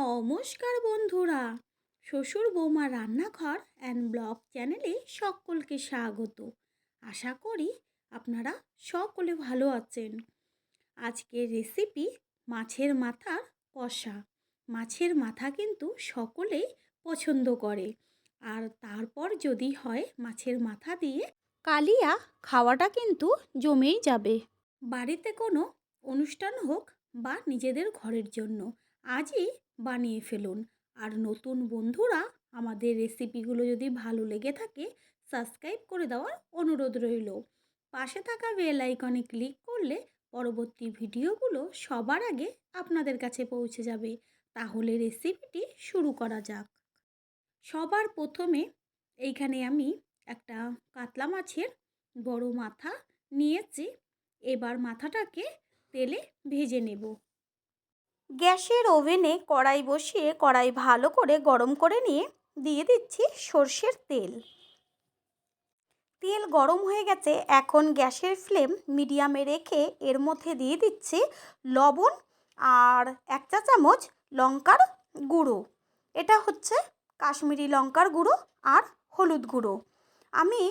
নমস্কার বন্ধুরা। শ্বশুর বৌমা রান্নাঘর অ্যান্ড ব্লগ চ্যানেলে সকলকে স্বাগত। আশা করি আপনারা সকলে ভালো আছেন। আজকের রেসিপি মাছের মাথার কষা। মাছের মাথা কিন্তু সকলেই পছন্দ করে। আর তারপর যদি হয় মাছের মাথা দিয়ে, কালিয়া খাওয়াটা কিন্তু জমেই যাবে। বাড়িতে কোনো অনুষ্ঠান হোক বা নিজেদের ঘরের জন্য, আজই বানিয়ে ফেলুন। আর নতুন বন্ধুরা আমাদের রেসিপিগুলো যদি ভালো লেগে থাকে সাবস্ক্রাইব করে দেওয়ার অনুরোধ রইল। পাশে থাকা বেল আইকনে ক্লিক করলে পরবর্তী ভিডিওগুলো সবার আগে আপনাদের কাছে পৌঁছে যাবে। তাহলে রেসিপিটি শুরু করা যাক। সবার প্রথমে এইখানে আমি একটা কাতলা মাছের বড় মাথা নিয়েছি। এবার মাথাটাকে তেলে ভেজে নেব। গ্যাসের ওভেনে কড়াই বসিয়ে কড়াই ভালো করে গরম করে নিয়ে দিয়ে দিচ্ছি সর্ষের তেল। তেল গরম হয়ে গেছে, এখন গ্যাসের ফ্লেম মিডিয়ামে রেখে এর মধ্যে দিয়ে দিচ্ছি লবণ আর এক চা চামচ লঙ্কার গুঁড়ো। এটা হচ্ছে কাশ্মীরি লঙ্কার গুঁড়ো আর হলুদ গুঁড়ো। আমি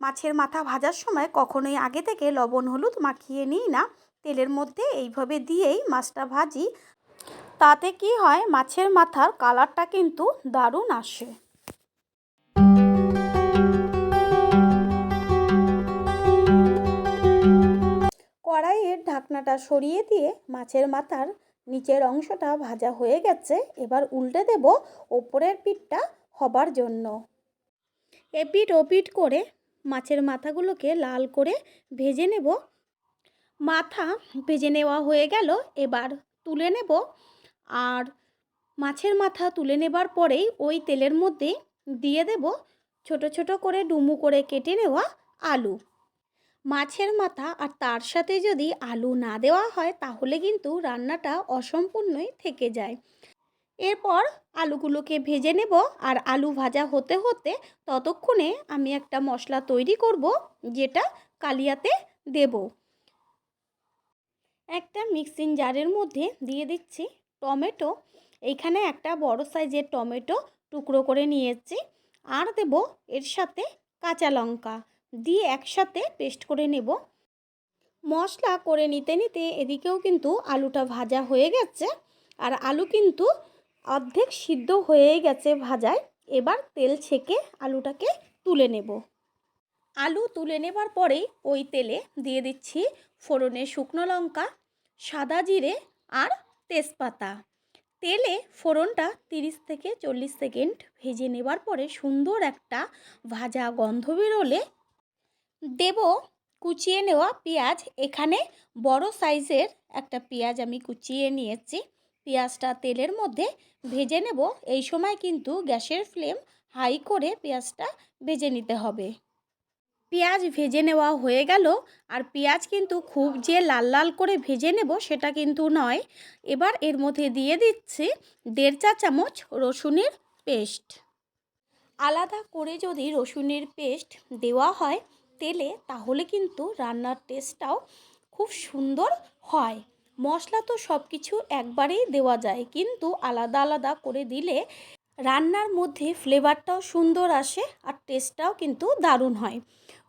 মাছের মাথা ভাজার সময় কখনোই আগে থেকে লবণ হলুদ মাখিয়ে নিই না তেলের মধ্যে এইভাবে দিয়েই মাছটা ভাজি। তাতে কি হয়, মাছের মাথার কালারটা কিন্তু দারুণ আসে। কড়াইয়ের ঢাকনাটা সরিয়ে দিয়ে মাছের মাথার নিচের অংশটা ভাজা হয়ে গেছে। এবার উল্টে দেব ওপরের পিঠটা হবার জন্য। এপিট ওপিট করে মাছের মাথাগুলোকে লাল করে ভেজে নেব। মাথা ভেজে নেওয়া হয়ে গেল, এবার তুলে নেব। আর মাছের মাথা তুলে নেবার পরেই ওই তেলের মধ্যে দিয়ে দেব ছোট ছোট করে ডুমু করে কেটে নেওয়া আলু। মাছের মাথা আর তার সাথে যদি আলু না দেওয়া হয়, তাহলে কিন্তু রান্নাটা অসম্পূর্ণই থেকে যায়। এরপর আলুগুলোকে ভেজে নেব আর আলু ভাজা হতে হতে ততক্ষণে আমি একটা মশলা তৈরি করব, যেটা কালিয়াতে দেব। একটা মিক্সিং জারের মধ্যে দিয়ে দিচ্ছি টমেটো। এইখানে একটা বড় সাইজের টমেটো টুকরো করে নিয়েছি আর দেব এর সাথে কাঁচা লঙ্কা দিয়ে একসাথে পেস্ট করে নেব। মশলা করে নিতে নিতে এদিকেও কিন্তু আলুটা ভাজা হয়ে গেছে আর আলু কিন্তু অর্ধেক সিদ্ধ হয়ে গেছে ভাজায়। এবার তেল ছেঁকে আলুটাকে তুলে নেব। আলু তুলে নেবার পরেই ওই তেলে দিয়ে দিচ্ছি ফোড়নে শুকনো লঙ্কা, সাদা জিরে আর তেজপাতা। তেলে ফোড়নটা তিরিশ থেকে চল্লিশ সেকেন্ড ভেজে নেবার পরে সুন্দর একটা ভাজা গন্ধ বেরোলে দেব কুচিয়ে নেওয়া পেঁয়াজ। এখানে বড় সাইজের একটা পেঁয়াজ আমি কুচিয়ে নিয়েছি। পেঁয়াজটা তেলের মধ্যে ভেজে নেব। এই সময় কিন্তু গ্যাসের ফ্লেম হাই করে পেঁয়াজটা ভেজে নিতে হবে। পেঁয়াজ ভেজে নেওয়া হয়ে গেল। আর পেঁয়াজ কিন্তু খুব যে লাল লাল করে ভেজে নেব সেটা কিন্তু নয়। এবার এর মধ্যে দিয়ে দিচ্ছি দেড় চা চামচ রসুনের পেস্ট। আলাদা করে যদি রসুনের পেস্ট দেওয়া হয় তেলে, তাহলে কিন্তু রান্নার টেস্টটাও খুব সুন্দর হয়। মশলা তো সব কিছু একবারেই দেওয়া যায়, কিন্তু আলাদা আলাদা করে দিলে রান্নার মধ্যে ফ্লেভারটাও সুন্দর আসে আর টেস্টটাও কিন্তু দারুণ হয়।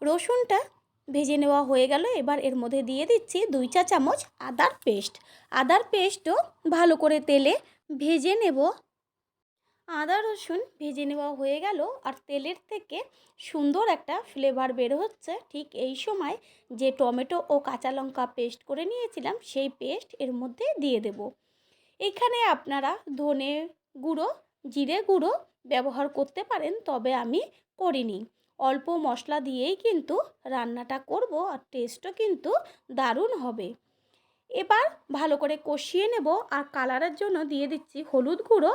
রসুনটা ভেজে নেওয়া হয়ে গেল, এবার এর মধ্যে দিয়ে দিচ্ছি দুই চা চামচ আদার পেস্ট। আদার পেস্টও ভালো করে তেলে ভেজে নেব। আদা, রসুন ভেজে নেওয়া হয়ে গেল আর তেলের থেকে সুন্দর একটা ফ্লেভার বের হচ্ছে। ঠিক এই সময় যে টমেটো ও কাঁচা লঙ্কা পেস্ট করে নিয়েছিলাম, সেই পেস্ট এর মধ্যে দিয়ে দেব। এখানে আপনারা ধনে গুঁড়ো জিরে গুঁড়ো ব্যবহার করতে পারেন, তবে আমি করিনি। অল্প মশলা দিয়েই কিন্তু রান্নাটা করব আর টেস্টও কিন্তু দারুণ হবে। এবার ভালো করে কষিয়ে নেব আর কালারের জন্য দিয়ে দিচ্ছি হলুদ গুঁড়ো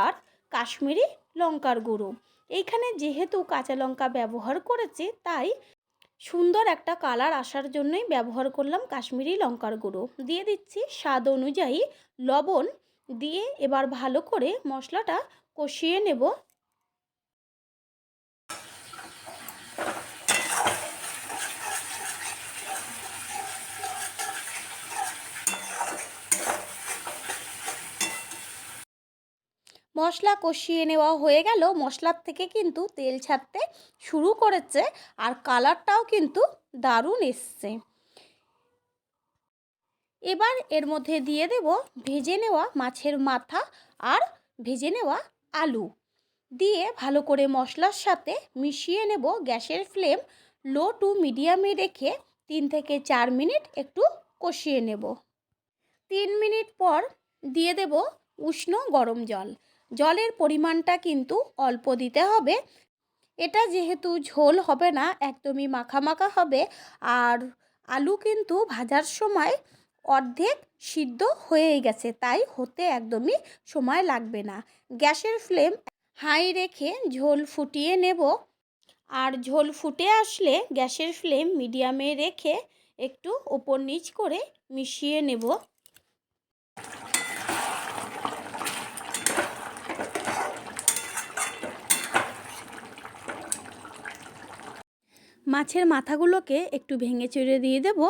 আর কাশ্মীরি লঙ্কার গুঁড়ো। এইখানে যেহেতু কাঁচা লঙ্কা ব্যবহার করেছি, তাই সুন্দর একটা কালার আসার জন্যই ব্যবহার করলাম কাশ্মীরি লঙ্কার গুঁড়ো। দিয়ে দিচ্ছি স্বাদ অনুযায়ী লবণ দিয়ে এবার ভালো করে মশলাটা কষিয়ে নেব। মশলা কষিয়ে নেওয়া হয়ে গেল। মশলার থেকে কিন্তু তেল ছাড়তে শুরু করেছে আর কালারটাও কিন্তু দারুণ এসছে। এবার এর মধ্যে দিয়ে দেব ভেজে নেওয়া মাছের মাথা আর ভেজে নেওয়া আলু। দিয়ে ভালো করে মশলার সাথে মিশিয়ে নেব গ্যাসের ফ্লেম লো টু মিডিয়ামে রেখে তিন থেকে চার মিনিট একটু কষিয়ে নেব। তিন মিনিট পর দিয়ে দেব উষ্ণ গরম জল। জলের পরিমাণটা কিন্তু অল্প দিতে হবে। এটা যেহেতু ঝোল হবে না, একদমই মাখা মাখা হবে। আর আলু কিন্তু ভাজার সময় অর্ধেক সিদ্ধ হয়ে গেছে, তাই হতে একদমই সময় লাগবে না। গ্যাসের ফ্লেম হাই রেখে ঝোল ফুটিয়ে নেব। আর ঝোল ফুটে আসলে গ্যাসের ফ্লেম মিডিয়ামে রেখে একটু ওপর নিচ করে মিশিয়ে নেব। মাছের মাথাগুলোকে একটু ভেঙে চড়ে দিয়ে দেব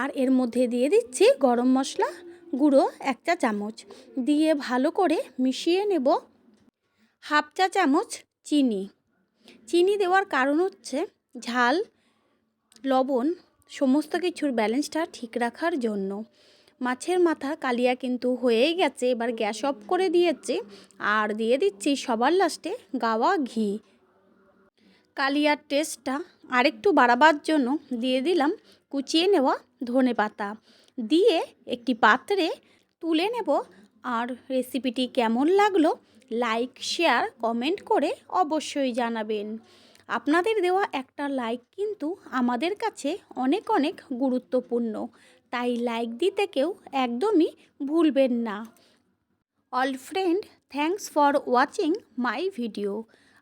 আর এর মধ্যে দিয়ে দিচ্ছি গরম মশলা গুঁড়ো এক চা চামচ। দিয়ে ভালো করে মিশিয়ে নেব হাফ চা চামচ চিনি। চিনি দেওয়ার কারণ হচ্ছে ঝাল, লবণ সমস্ত কিছুর ব্যালেন্সটা ঠিক রাখার জন্য। মাছের মাথা কালিয়া কিন্তু হয়েই গেছে, এবার গ্যাস অফ করে দিয়েছি। আর দিয়ে দিচ্ছি সবার লাস্টে গাওয়া ঘি। কালিয়ার টেস্টটা আরেকটু বাড়াবার জন্য দিয়ে দিলাম কুচিয়ে নেওয়া ধনে পাতা। দিয়ে একটি পাত্রে তুলে নেব। আর রেসিপিটি কেমন লাগল লাইক, শেয়ার, কমেন্ট করে অবশ্যই জানাবেন। আপনাদের দেওয়া একটা লাইক কিন্তু আমাদের কাছে অনেক অনেক গুরুত্বপূর্ণ। তাই লাইক দিতে কেউ একদমই ভুলবেন না। All friend thanks for watching my video.